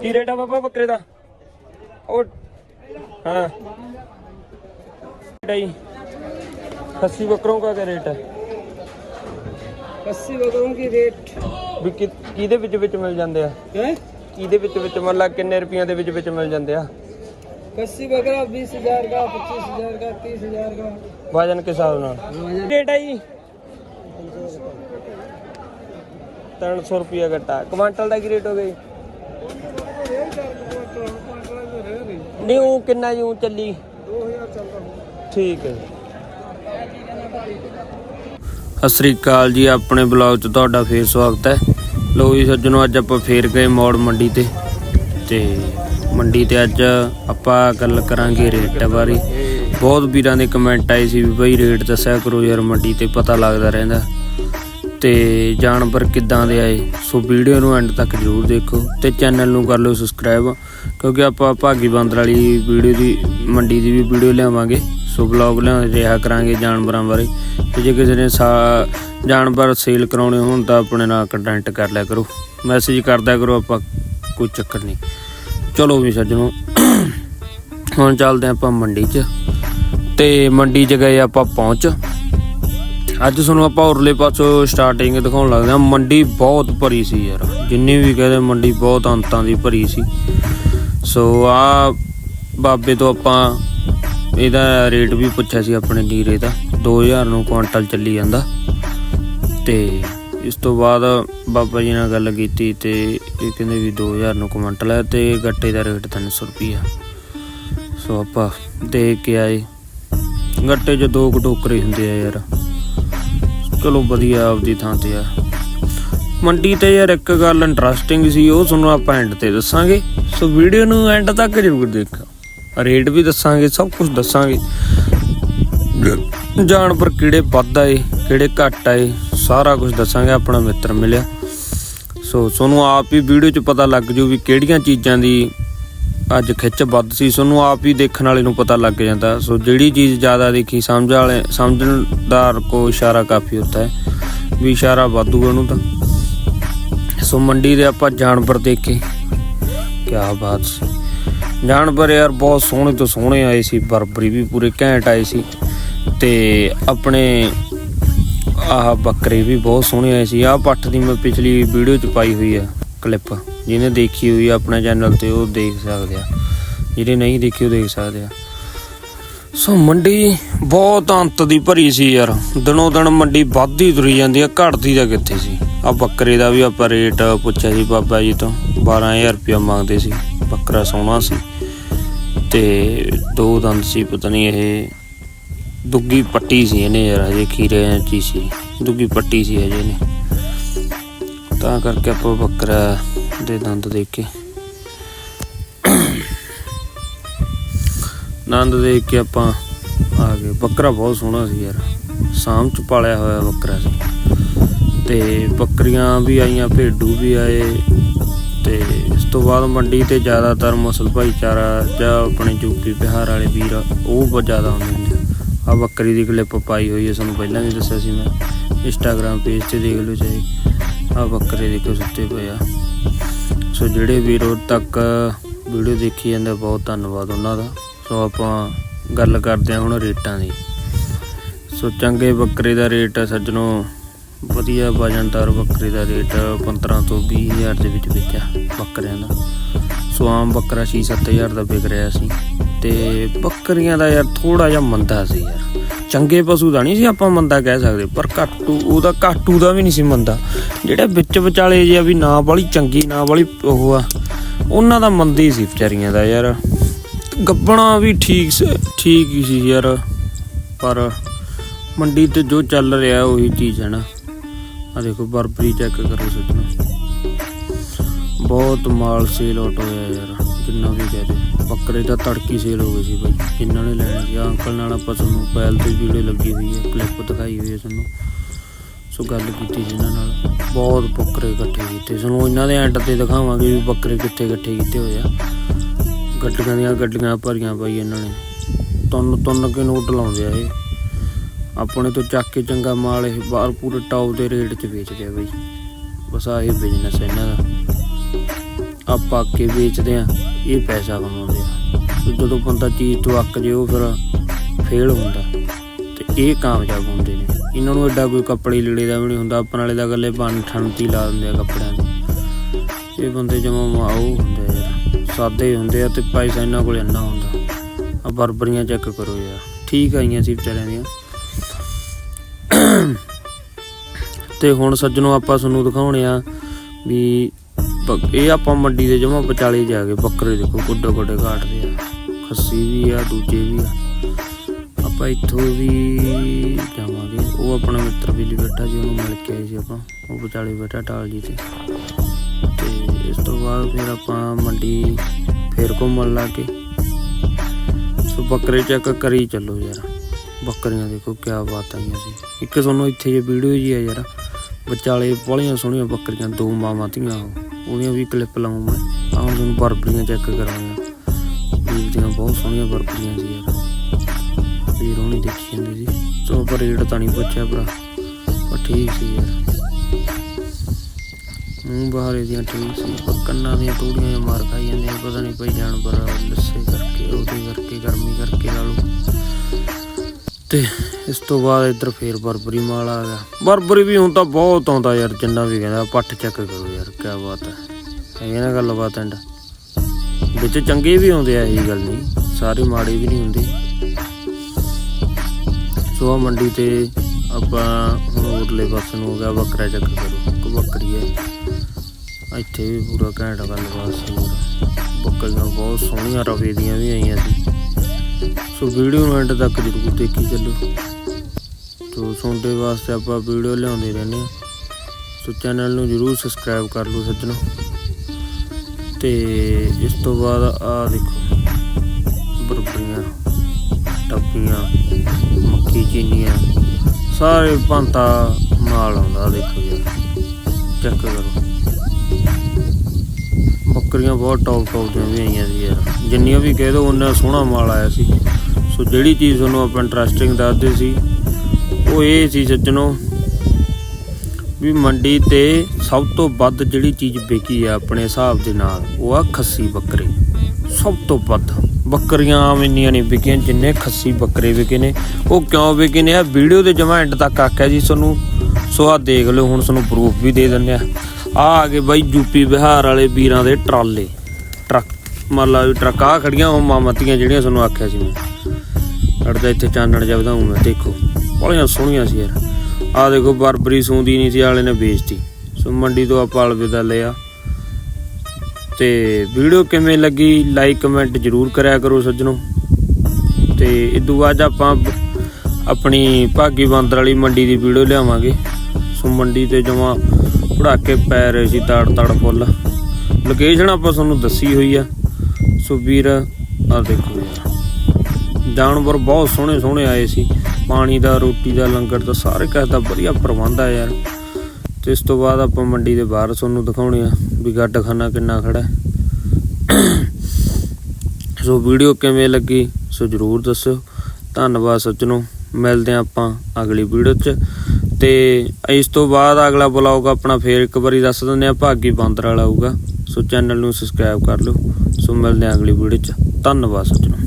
ਕੀ rate ਆ ਬਾਬਾ ਬੱਕਰੇ ਦਾ ਉਹ ਹਾਂ ਡਾਈ ਖੱਸੀ ਬੱਕਰੋਂ ਦਾ ਕੀ ਰੇਟ ਹੈ अस्सी बकरों की रेट ਵੀ ਕਿ- ਕਿਹਦੇ ਵਿੱਚ ਵਿੱਚ ਮਿਲ ਜਾਂਦੇ ਆ है ਕਿਹਦੇ ਵਿੱਚ ਵਿੱਚ ਮਤਲਬ ਕਿੰਨੇ ਰੁਪਈਆਂ ਦੇ ਵਿੱਚ ਵਿੱਚ ਮਿਲ ਜਾਂਦੇ ਆ अस्सी बकरा बीस हजार का पच्चीस हजार का तीस हजार का ਵਜਨ ਕੇ ਹਿਸਾਬ ਨਾਲ ਰੇਟ ਆ ਜੀ 300 ਰੁਪਏ ਗੱਟਾ। ਕੁਆਂਟਲ ਦਾ ਕੀ ਰੇਟ ਹੋ ਗਿਆ ਨਹੀਂ, ਉਹ ਕਿੰਨਾ ਜੀ ਚੱਲੀ? 2000 ਠੀਕ ਹੈ ਜੀ। ਸਤਿ ਸ੍ਰੀ ਅਕਾਲ ਜੀ, ਆਪਣੇ ਬਲੌਗ 'ਚ ਤੁਹਾਡਾ ਫੇਰ ਸਵਾਗਤ ਹੈ। ਲੋ ਜੀ, ਸੱਜਣ, ਅੱਜ ਆਪਾਂ ਫੇਰ ਗਏ ਮੌੜ ਮੰਡੀ ਤੇ। ਤੇ ਮੰਡੀ ਤੇ ਅੱਜ ਆਪਾਂ ਗੱਲ ਕਰਾਂਗੇ ਰੇਟ ਬਾਰੇ। ਬਹੁਤ ਵੀਰਾਂ ਦੇ ਕਮੈਂਟ ਆਏ ਸੀ ਵੀ ਬਈ ਰੇਟ ਦੱਸਿਆ ਕਰੋ ਯਾਰ ਮੰਡੀ ਤੇ, ਪਤਾ ਲੱਗਦਾ ਰਹਿੰਦਾ। ਤੇ ਜਾਨਵਰ ਕਿੱਦਾਂ ਦੇ ਆਏ, ਸੋ ਵੀਡੀਓ ਨੂੰ ਐਂਡ ਤੱਕ ਜਰੂਰ ਦੇਖੋ ਤੇ ਚੈਨਲ ਨੂੰ ਕਰ ਲਓ ਸਬਸਕ੍ਰਾਈਬ ਕਿਉਂਕਿ ਆਪਾਂ ਭਾਗੀ ਬਾਂਦਰ ਵਾਲੀ ਵੀਡੀਓ ਦੀ, ਮੰਡੀ ਦੀ ਵੀ ਵੀਡੀਓ ਲਿਆਵਾਂਗੇ, ਸੋ ਬਲੌਗ ਲਿਆ ਰਿਹਾ ਕਰਾਂਗੇ ਜਾਨਵਰਾਂ ਬਾਰੇ। ਤੇ ਜੇ ਕਿਸੇ ਨੇ ਸਾ- ਜਾਨਵਰ ਸੇਲ ਕਰਾਉਣੇ ਹੋਣ ਤਾਂ ਆਪਣੇ ਨਾਲ ਕੰਟੈਕਟ ਕਰ ਲਿਆ ਕਰੋ। ਮੈਸੇਜ ਕਰਦਿਆ ਕਰੋ ਆਪਾਂ, ਕੋਈ ਚੱਕਰ ਨਹੀਂ। ਚਲੋ ਵੀ ਸੱਜਣੋ, ਹੁਣ ਚੱਲਦੇ ਹਾਂ ਆਪਾਂ ਮੰਡੀ 'ਚ। ਤੇ ਮੰਡੀ 'ਚ ਗਏ ਆਪਾਂ ਪਹੁੰਚ। ਅੱਜ ਤੁਹਾਨੂੰ ਆਪਾਂ ਉਰਲੇ ਪਾਸੋਂ ਸਟਾਰਟਿੰਗ ਦਿਖਾਉਣ ਲੱਗਦੇ ਹਾਂ। ਮੰਡੀ ਬਹੁਤ ਭਰੀ ਸੀ ਯਾਰ। ਜਿੰਨੀ ਵੀ ਕਹਦੇ ਮੰਡੀ ਬਹੁਤ ਅੰਤਾਂ ਦੀ ਭਰੀ ਸੀ। ਸੋ ਆ ਬਾਬੇ ਤੋਂ ਆਪਾਂ ਇਹਦਾ ਰੇਟ ਵੀ ਪੁੱਛਿਆ ਸੀ ਆਪਣੇ ਨੀਰੇ ਦਾ। 2000 ਨੂੰ ਕੁਆਂਟਲ ਚੱਲੀ ਜਾਂਦਾ। ਤੇ ਇਸ ਤੋਂ ਬਾਅਦ ਬਾਬਾ ਜੀ ਨਾਲ ਗੱਲ ਕੀਤੀ ਤੇ ਇਹ ਕਹਿੰਦੇ ਵੀ 2000 ਨੂੰ ਕੁਆਂਟਲ ਹੈ ਤੇ ਗੱਟੇ ਦਾ ਰੇਟ 300 ਰੁਪਈਆ। ਸੋ ਆਪਾਂ ਦੇਖ ਕੇ ਆਏ। ਗੱਟੇ 'ਚ ਦੋ ਕੁ ਟੋਕਰੇ ਹੁੰਦੇ ਆ ਯਾਰ। ਚਲੋ ਵਧੀਆ ਆਪਦੀ ਥਾਂ ਤੇ ਆ। ਮੰਡੀ ਤੇ ਯਾਰ ਇੱਕ ਗੱਲ ਇੰਟਰਸਟਿੰਗ ਸੀ, ਉਹ ਤੁਹਾਨੂੰ ਆਪਾਂ ਐਂਡ ਤੇ ਦੱਸਾਂਗੇ। ਸੋ ਵੀਡੀਓ ਨੂੰ ਐਂਡ ਤੱਕ ਜ਼ਰੂਰ ਦੇਖੋ ਰੇਟ ਵੀ ਦੱਸਾਂਗੇ, ਸਭ ਕੁਝ ਦੱਸਾਂਗੇ। ਜਾਨਵਰ ਕਿਹੜੇ ਵੱਧ ਆਏ, ਕਿਹੜੇ ਘੱਟ ਆਏ, ਸਾਰਾ ਕੁਝ ਦੱਸਾਂਗੇ, ਆਪਣਾ ਮਿੱਤਰ ਮਿਲਿਆ। ਸੋ ਤੁਹਾਨੂੰ ਆਪ ਹੀ ਵੀਡੀਓ 'ਚ ਪਤਾ ਲੱਗ ਜੂ ਵੀ ਕਿਹੜੀਆਂ ਚੀਜ਼ਾਂ ਦੀ ਅੱਜ ਖਿੱਚ ਵੱਧ ਸੀ ਤੁਹਾਨੂੰ ਆਪ ਹੀ ਦੇਖਣ ਵਾਲੇ ਨੂੰ ਪਤਾ ਲੱਗ ਜਾਂਦਾ। ਸੋ ਜਿਹੜੀ ਚੀਜ਼ ਜ਼ਿਆਦਾ ਦੇਖੀ, ਸਮਝ ਵਾਲੇ ਸਮਝਣਦਾਰ ਕੋ ਇਸ਼ਾਰਾ ਕਾਫੀ ਹੁੰਦਾ ਹੈ, ਵੀ ਇਸ਼ਾਰਾ ਵਾਧੂ ਉਹਨੂੰ ਤਾਂ। ਸੋ ਮੰਡੀ ਦੇ ਆਪਾਂ ਜਾਨਵਰ ਦੇਖੇ। ਕੀ ਬਾਤ ਸੀ। ਜਾਨਵਰ ਯਾਰ ਬਹੁਤ ਸੋਹਣੇ ਤੋਂ ਸੋਹਣੇ ਆਏ ਸੀ, ਬਰਬਰੀ ਵੀ ਪੂਰੇ ਘੈਂਟ ਆਏ ਸੀ। ਤੇ ਆਪਣੇ ਆਹ ਬੱਕਰੇ ਵੀ ਬਹੁਤ ਸੋਹਣੇ ਆਏ ਸੀ। ਆਹ ਪੱਠ ਦੀ ਮੈਂ ਪਿਛਲੀ ਵੀਡੀਓ ਚ ਪਾਈ ਹੋਈ ਆ ਕਲਿੱਪ। ਜਿਹਨੇ ਦੇਖੀ ਹੋਈ ਆ ਆਪਣੇ ਚੈਨਲ ਤੇ, ਉਹ ਦੇਖ ਸਕਦੇ ਆ। ਜਿਹੜੇ ਨਹੀਂ ਦੇਖੀ, ਉਹ ਦੇਖ ਸਕਦੇ ਆ। ਸੋ ਮੰਡੀ ਬਹੁਤ ਅੰਤ ਦੀ ਭਰੀ ਸੀ ਯਾਰ। ਦਿਨੋਂ ਦਿਨ ਮੰਡੀ ਵੱਧਦੀ ਤੁਰੀ ਜਾਂਦੀ ਆ, ਘਟਦੀ ਤਾਂ ਕਿੱਥੇ ਸੀ? ਆ ਬੱਕਰੇ ਦਾ ਵੀ ਆਪਾਂ ਰੇਟ ਪੁੱਛਿਆ ਸੀ ਬਾਬਾ ਜੀ ਤੋਂ 12000 ਰੁਪਇਆ ਮੰਗਦੇ ਸੀ। ਬੱਕਰਾ ਸੋਹਣਾ ਸੀ। ਤੇ ਦੋ ਦੰਦ ਸੀ, ਪਤਾ ਨਹੀਂ ਇਹ ਦੁੱਗੀ ਪੱਟੀ ਸੀ ਇਹਨੇ ਯਾਰ, ਹਜੇ ਖੀਰੇ ਚ ਸੀ। ਦੁੱਗੀ ਪੱਟੀ ਸੀ ਹਜੇ ਨੇ ਤਾਂ ਕਰਕੇ ਆਪਾਂ ਬੱਕਰਾ ਦੇ ਦੰਦ ਦੇਖ ਕੇ। ਨੰਦ ਦੇਖ ਕੇ ਆਪਾਂ ਆ ਗਏ। ਬੱਕਰਾ ਬਹੁਤ ਸੋਹਣਾ ਸੀ ਯਾਰ। ਸਾਮ ਚ ਪਾਲਿਆ ਹੋਇਆ ਬੱਕਰਾ ਸੀ। ਤੇ ਬੱਕਰੀਆਂ ਵੀ ਆਈਆਂ, ਭੇਡੂ ਵੀ ਆਏ। ਤੇ ਇਸ ਤੋਂ ਬਾਅਦ ਮੰਡੀ ਤੇ ਜ਼ਿਆਦਾਤਰ ਮੁਸਲ ਭਾਈਚਾਰਾ ਜਾਂ ਆਪਣੇ ਯੂਪੀ ਬਿਹਾਰ ਵਾਲੇ ਵੀਰ, ਉਹ ਜ਼ਿਆਦਾ ਹੁੰਦੇ ਹੁੰਦੇ ਆ। ਬੱਕਰੀ ਦੀ ਕਲਿੱਪ ਪਾਈ ਹੋਈ ਹੈ ਸਾਨੂੰ ਪਹਿਲਾਂ ਵੀ ਦੱਸਿਆ ਸੀ ਮੈਂ। ਇੰਸਟਾਗ੍ਰam ਪੇਜ ਤੇ ਦੇਖ ਲਓ ਚਾਹੇ। ਆ ਬੱਕਰੇ ਦੇਖੋ ਸੁੱਤੇ ਪਏ ਆ। ਸੋ ਜਿਹੜੇ ਵੀਰ ਉਦ ਤੱਕ ਵੀਡੀਓ ਦੇਖੀ ਜਾਂਦੇ, ਬਹੁਤ ਧੰਨਵਾਦ ਉਹਨਾਂ ਦਾ। ਸੋ ਆਪਾਂ ਗੱਲ ਕਰਦੇ ਹਾਂ ਹੁਣ ਰੇਟਾਂ ਦੀ। ਸੋ ਚੰਗੇ ਬੱਕਰੇ ਦਾ ਰੇਟ ਸੱਜਣੋ, ਵਧੀਆ ਵਜਨਦਾਰ ਬੱਕਰੇ ਦਾ ਰੇਟ 15 ਤੋਂ 20000 ਦੇ ਵਿੱਚ ਵਿੱਚ ਆ ਬੱਕਰਿਆਂ ਦਾ। ਸੋ ਆਮ ਬੱਕਰਾ 6-7000 ਦਾ ਵਿਕ ਰਿਹਾ ਸੀ। ਤੇ ਬੱਕਰੀਆਂ ਦਾ ਯਾਰ ਥੋੜਾ ਜਿਹਾ ਮੰਦਾ ਸੀ ਯਾਰ। ਚੰਗੇ ਪਸ਼ੂ ਦਾ ਨਹੀਂ ਸੀ ਆਪਾਂ ਮੰਦਾ ਕਹਿ ਸਕਦੇ, ਪਰ ਘਾਟੂ, ਉਹਦਾ ਘਾਟੂ ਦਾ ਵੀ ਨਹੀਂ ਸੀ ਮੰਦਾ। ਜਿਹੜੇ ਵਿੱਚ ਵਿਚਾਲੇ ਜਿਹਾ ਵੀ ਨਾ ਵਾਲੀ ਚੰਗੀ, ਨਾ ਵਾਲੀ ਉਹ ਆ, ਉਹਨਾਂ ਦਾ ਮੰਦੀ ਸੀ ਵਿਚਾਰੀਆਂ ਦਾ ਯਾਰ। ਗੱਬਣਾ ਵੀ ਠੀਕ ਸੀ, ਠੀਕ ਹੀ ਸੀ ਯਾਰ, ਪਰ ਮੰਡੀ ਤੇ ਜੋ ਚੱਲ ਰਿਹਾ ਉਹੀ ਚੀਜ਼ ਹੈ ਨਾ। ਆ ਦੇਖੋ, ਬਰਬਰੀ ਚੈੱਕ ਕਰੋ ਸੱਜਣਾ। ਬਹੁਤ ਮਾਲ ਸੇਲ ਆਊਟ ਹੋਇਆ ਯਾਰ, ਜਿੰਨਾ ਵੀ ਕਹਿ ਬੱਕਰੇ ਤਾਂ ਤੜਕੀ ਸੇਲ ਹੋ ਗਏ ਸੀ ਬਾਈ। ਜਿਨ੍ਹਾਂ ਨੇ ਲੈਣੇ ਸੀ? ਆਹ ਅੰਕਲ ਨਾਲ ਆਪਾਂ ਤੁਹਾਨੂੰ ਪੈਲ ਤੇ ਵੀਡੀਓ ਲੱਗੀ ਹੋਈ ਹੈ ਕਲਿੱਪ ਦਿਖਾਈ ਹੋਈ ਹੈ ਤੁਹਾਨੂੰ। ਸੋ ਗੱਲ ਕੀਤੀ ਸੀ ਇਹਨਾਂ ਨਾਲ। ਬਹੁਤ ਬੱਕਰੇ ਇਕੱਠੇ ਕੀਤੇ। ਤੁਹਾਨੂੰ ਇਹਨਾਂ ਦੇ ਐਂਡ ਤੇ ਦਿਖਾਵਾਂਗੇ ਵੀ ਬੱਕਰੇ ਕਿੱਥੇ ਇਕੱਠੇ ਕੀਤੇ ਹੋਏ ਆ। ਗੱਡੀਆਂ ਦੀਆਂ ਗੱਡੀਆਂ ਭਰੀਆਂ ਬਾਈ ਇਹਨਾਂ ਨੇ। ਤੁੰਨ ਤੁੰਨ ਕੇ ਨੋਟ ਲਾਉਂਦੇ ਆ ਇਹ। ਆਪਣੇ ਤੋਂ ਚੱਕ ਕੇ ਚੰਗਾ ਮਾਲ ਇਹ ਬਾਹਰ ਪੂਰੇ ਟੌਪ ਦੇ ਰੇਟ 'ਚ ਵੇਚਦੇ ਆ ਬਾਈ। ਬਸ ਆਹੀ ਬਿਜ਼ਨਸ ਇਹਨਾਂ ਦਾ। ਆਪਾਂ ਅੱਗੇ ਵੇਚਦੇ ਆ ਇਹ ਪੈਸਾ ਕਮਾਉਂਦੇ ਆ। ਤੇ ਜਦੋਂ ਬੰਦਾ ਚੀਜ਼ ਤੋਂ ਅੱਕ ਜੇ, ਉਹ ਫਿਰ ਫੇਲ ਹੁੰਦਾ। ਤੇ ਇਹ ਕਾਮਯਾਬ ਹੁੰਦੇ ਨੇ। ਇਹਨਾਂ ਨੂੰ ਐਡਾ ਕੋਈ ਕੱਪੜੇ ਲੀੜੇ ਦਾ ਵੀ ਨਹੀਂ ਹੁੰਦਾ। ਆਪਣ ਵਾਲੇ ਦਾ ਗੱਲੇ ਬਣ ਠਣਤੀ ਲਾ ਦਿੰਦੇ ਆ ਕੱਪੜਿਆਂ ਦੇ ਇਹ ਬੰਦੇ ਜਮਾ ਮਾਉ ਹੁੰਦੇ ਆ ਯਾਰ। ਸਾਦੇ ਹੁੰਦੇ ਆ ਤੇ ਪੈਸਾ ਇਹਨਾਂ ਕੋਲ ਇੰਨਾ ਹੁੰਦਾ। ਆ ਬਰਬਰੀਆਂ ਚੈੱਕ ਕਰੋ ਯਾਰ। ਠੀਕ ਆਈਆਂ ਸੀ ਵਿਚਾਰਿਆਂ ਦੀਆਂ। ਤੇ ਹੁਣ ਸੱਜਣੋ ਆਪਾਂ ਤੁਹਾਨੂੰ ਦਿਖਾਉਣੇ ਆ ਵੀ ਇਹ ਆਪਾਂ ਮੰਡੀ ਦੇ ਜਮਾ ਵਿਚਾਲੇ ਜਾ ਕੇ ਬੱਕਰੇ ਦੇਖੋ ਗੁੱਡੇ ਗੁੱਡੇ ਕਾਟਦੇ ਆ। ਖੱਸੀ ਵੀ ਆ, ਦੂਜੇ ਵੀ ਆ। ਆਪਾਂ ਇੱਥੋਂ ਵੀ ਜਾਵਾਂਗੇ। ਉਹ ਆਪਣਾ ਮਿੱਤਰ ਵੀ ਬੈਠਾ ਜੀ, ਉਹਨੂੰ ਮਿਲ ਕੇ ਆਏ ਸੀ ਆਪਾਂ। ਉਹ ਵਿਚਾਲੇ ਬੈਠਾ ਟਾਲ ਜੀ ਤੇ। ਤੇ ਇਸ ਤੋਂ ਬਾਅਦ ਫਿਰ ਆਪਾਂ ਮੰਡੀ ਫੇਰ ਘੁੰਮਣ ਲੱਗੇ। ਸੋ ਬੱਕਰੇ ਚੈੱਕ ਕਰੀ ਚੱਲੋ ਯਾਰ। ਬੱਕਰੀਆਂ ਦੇਖੋ ਕਿਆ ਬਾਤ ਆਈਆਂ ਸੀ। ਇੱਕ ਤੁਹਾਨੂੰ ਇੱਥੇ ਜੇ ਵੀਡੀਓ ਜੀ ਆ ਯਾਰ। ਵਿਚਾਲੇ ਬੜੀਆਂ ਸੋਹਣੀਆਂ ਬੱਕਰੀਆਂ, ਦੋ ਮਾਵਾਂ ਧੀਆਂ ਉਹ। ਉਹਦੀਆਂ ਵੀ ਕਲਿੱਪ ਲਾਉਂ ਮੈਂ। ਆਹ ਹੁਣ ਤੁਹਾਨੂੰ ਬਰਬਰੀਆਂ ਚੈੱਕ ਕਰਾਂਗਾ। ਵੀਰ ਬਹੁਤ ਸੋਹਣੀਆਂ ਬਰਬਰੀਆਂ ਸੀ ਯਾਰ। ਵੀਰ ਹੋਣੀ ਦੇਖੀ ਜਾਂਦੇ ਸੀ। ਸੋ ਪਰ ਰੇਟ ਤਾਂ ਨਹੀਂ ਪੁੱਛਿਆ ਭਰਾ। ਪਰ ਠੀਕ ਸੀ ਯਾਰ। ਮੂੰਹ ਬਾਹਰੇ ਦੀਆਂ ਠੀਕ ਸੀ। ਪਰ ਕੰਨਾਂ ਦੀਆਂ ਟੂੜੀਆਂ ਜਿਹੀਆਂ ਮਾਰ ਖਾਈ ਜਾਂਦੀਆਂ ਪਤਾ ਨਹੀਂ ਪਈ ਜਾਨਵਰ ਲੱਸੇ ਕਰਕੇ, ਉਹਦੇ ਕਰਕੇ, ਗਰਮੀ ਕਰਕੇ ਲਾ ਲਓ। ਤੇ ਇਸ ਤੋਂ ਬਾਅਦ ਇੱਧਰ ਫੇਰ ਬਰਬਰੀ ਮਾਲ ਆ ਗਿਆ। ਬਰਬਰੀ ਵੀ ਹੁਣ ਤਾਂ ਬਹੁਤ ਆਉਂਦਾ ਯਾਰ, ਜਿੰਨਾ ਵੀ ਕਹਿੰਦਾ ਪੱਠ ਚੈੱਕ ਕਰੋ ਯਾਰ ਕੀ ਬਾਤ ਹੈ। ਹੈ ਨਾ ਗੱਲਬਾਤ ਐਂਡ ਵਿੱਚ ਚੰਗੇ ਵੀ ਆਉਂਦੇ ਆ, ਇਹ ਗੱਲ ਨਹੀਂ। ਸਾਰੇ ਮਾੜੇ ਵੀ ਨਹੀਂ ਹੁੰਦੇ। ਸੋ ਮੰਡੀ ਤੇ ਆਪਾਂ ਹੁਣ ਉਰਲੇ ਪਾਸੇ ਨੂੰ ਹੋ ਗਿਆ, ਬੱਕਰਾ ਚੱਕ ਕਰੋ। ਇੱਕ ਬੱਕਰੀ ਹੈ। ਇੱਥੇ ਵੀ ਪੂਰਾ ਘੈਂਟ ਗੱਲਬਾਤ ਸੀ ਬੱਕਰੀਆਂ ਬਹੁਤ ਸੋਹਣੀਆਂ, ਰਵੇ ਦੀਆਂ ਵੀ ਆਈਆਂ ਸੀ। ਸੋ ਵੀਡੀਓ ਨੂੰ ਐਂਡ ਤੱਕ ਜ਼ਰੂਰ ਦੇਖੀ ਚੱਲੋ। ਸੋ ਸੁਣਦੇ ਵਾਸਤੇ ਆਪਾਂ ਵੀਡੀਓ ਲਿਆਉਂਦੇ ਰਹਿੰਦੇ ਹਾਂ। ਸੋ ਚੈਨਲ ਨੂੰ ਜ਼ਰੂਰ ਸਬਸਕ੍ਰਾਈਬ ਕਰ ਲਓ ਸੱਜਣੋ। ਤੇ ਇਸ ਤੋਂ ਬਾਅਦ ਆ ਦੇਖੋ ਬਰਬਰੀਆਂ ਟੱਪੀਆਂ ਮੱਕੀ ਚੀਨੀਆਂ, ਸਾਰੇ ਭਾਂਤਾ ਮਾਲ ਆਉਂਦਾ, ਦੇਖੋ ਜੀ। ਚੈੱਕ ਕਰੋ। ਬੱਕਰੀਆਂ ਬਹੁਤ ਟੌਪ ਟੌਪ ਦੀਆਂ ਵੀ ਆਈਆਂ ਸੀ ਯਾਰ। ਜਿੰਨੀਆਂ ਵੀ ਕਹਿ ਦੋ, ਉਹਨਾਂ ਸੋਹਣਾ ਮਾਲ ਆਇਆ ਸੀ। ਸੋ ਜਿਹੜੀ ਚੀਜ਼ ਤੁਹਾਨੂੰ ਆਪਾਂ ਇੰਟਰਸਟਿੰਗ ਦੱਸਦੇ ਸੀ ਉਹ ਇਹ ਸੀ ਸੱਜਣੋ ਵੀ ਮੰਡੀ ਤੇ ਸਭ ਤੋਂ ਵੱਧ ਜਿਹੜੀ ਚੀਜ਼ ਵਿਕੀ ਆ ਆਪਣੇ ਹਿਸਾਬ ਦੇ ਨਾਲ, ਉਹ ਆ ਖੱਸੀ ਬੱਕਰੇ। ਸਭ ਤੋਂ ਵੱਧ। ਬੱਕਰੀਆਂ ਆਮ ਇੰਨੀਆਂ ਨਹੀਂ ਵਿਕੀਆਂ ਜਿੰਨੇ ਖੱਸੀ ਬੱਕਰੇ ਵਿਕੇ ਨੇ। ਉਹ ਕਿਉਂ ਵਿਕੇ ਨੇ? ਆ ਵੀਡੀਓ ਦੇ ਜਮਾ ਐਂਡ ਤੱਕ ਆਖਿਆ ਜੀ ਤੁਹਾਨੂੰ ਸੋ ਆ ਦੇਖ ਲਓ, ਹੁਣ ਤੁਹਾਨੂੰ ਪ੍ਰੂਫ ਵੀ ਦੇ ਦਿੰਦੇ ਆ। ਆ ਆ ਗਏ ਬਾਈ ਯੂਪੀ ਬਿਹਾਰ ਵਾਲੇ ਵੀਰਾਂ ਦੇ ਟਰਾਲੇ। ਟਰੱਕ, ਮੰਨ ਲਾ ਟਰੱਕ ਆ ਖੜੀਆਂ, ਉਹ ਮਾਮਤੀਆਂ ਜਿਹੜੀਆਂ ਤੁਹਾਨੂੰ ਆਖਿਆ ਸੀ। ਮੈਂ। ਅੜਦਾ ਇੱਥੇ ਚਾਨਣ ਜਾ ਵਧਾਉਂ ਮੈਂ ਦੇਖੋ। ਬੜੀਆਂ ਸੋਹਣੀਆਂ ਸੀ ਯਾਰ। ਆ ਦੇਖੋ, ਬਰਬਰੀ ਸੂੰਦੀ ਨਹੀਂ ਸੀ, ਵਾਲੇ ਨੇ ਵੇਚਤੀ। ਸੋ ਮੰਡੀ ਤੋਂ ਆਪਾਂ ਅਲਵਿਦਾ ਲਿਆ ਤੇ ਵੀਡੀਓ ਕਿਵੇਂ ਲੱਗੀ ਲਾਈਕ ਕਮੈਂਟ ਜਰੂਰ ਕਰਿਆ ਕਰੋ ਸੱਜਣੋ। ਤੇ ਇਦੋਂ ਬਾਅਦ ਆਪਾਂ ਆਪਣੀ ਭਾਗੀ ਬਾਂਦਰ ਵਾਲੀ ਮੰਡੀ ਦੀ ਵੀਡੀਓ ਲਿਆਵਾਂਗੇ। ਸੋ ਮੰਡੀ ਤੇ ਜਮਾ ਪੜਾਕੇ ਪੈ ਰਹੇ ਸੀ ਤੜ ਤੜ ਫੁੱਲ। ਲੋਕੇਸ਼ਨ ਆਪਾਂ ਤੁਹਾਨੂੰ ਦੱਸੀ ਹੋਈ ਆ। ਸੋ ਵੀਰ ਆ ਦੇਖੋ ਜਾਨਵਰ ਬਹੁਤ ਸੋਹਣੇ ਸੋਹਣੇ ਆਏ ਸੀ। ਪਾਣੀ ਦਾ, ਰੋਟੀ ਦਾ, ਲੰਗਰ ਦਾ, ਸਾਰੇ ਕਿਸੇ ਦਾ ਵਧੀਆ ਪ੍ਰਬੰਧ ਆ ਯਾਰ। ਤੇ ਇਸ ਤੋਂ ਬਾਅਦ ਆਪਾਂ ਮੰਡੀ ਦੇ ਬਾਹਰ ਤੁਹਾਨੂੰ ਦਿਖਾਉਣੇ ਆ ਵੀ ਗੱਡਖਾਨਾ ਕਿੰਨਾ ਖੜਾ ਸੋ ਵੀਡੀਓ ਕਿਵੇਂ ਲੱਗੀ, ਸੋ ਜਰੂਰ ਦੱਸਿਓ। ਧੰਨਵਾਦ ਸੱਜਣੋ, ਮਿਲਦੇ ਹਾਂ ਆਪਾਂ ਅਗਲੀ ਵੀਡੀਓ 'ਚ। ਤੇ ਇਸ ਤੋਂ ਬਾਅਦ ਅਗਲਾ ਬਲੌਗ ਆਪਣਾ ਫੇਰ ਇੱਕ ਵਾਰੀ ਦੱਸ ਦਿੰਦੇ ਆ ਭਾਗੀ ਬਾਂਦਰ ਵਾਲਾ ਆਊਗਾ। ਸੋ ਚੈਨਲ ਨੂੰ ਸਬਸਕ੍ਰਾਈਬ ਕਰ ਲਓ। ਸੋ ਮਿਲਦੇ ਹਾਂ ਅਗਲੀ ਵੀਡੀਓ 'ਚ। ਧੰਨਵਾਦ ਸੱਜਣੋ।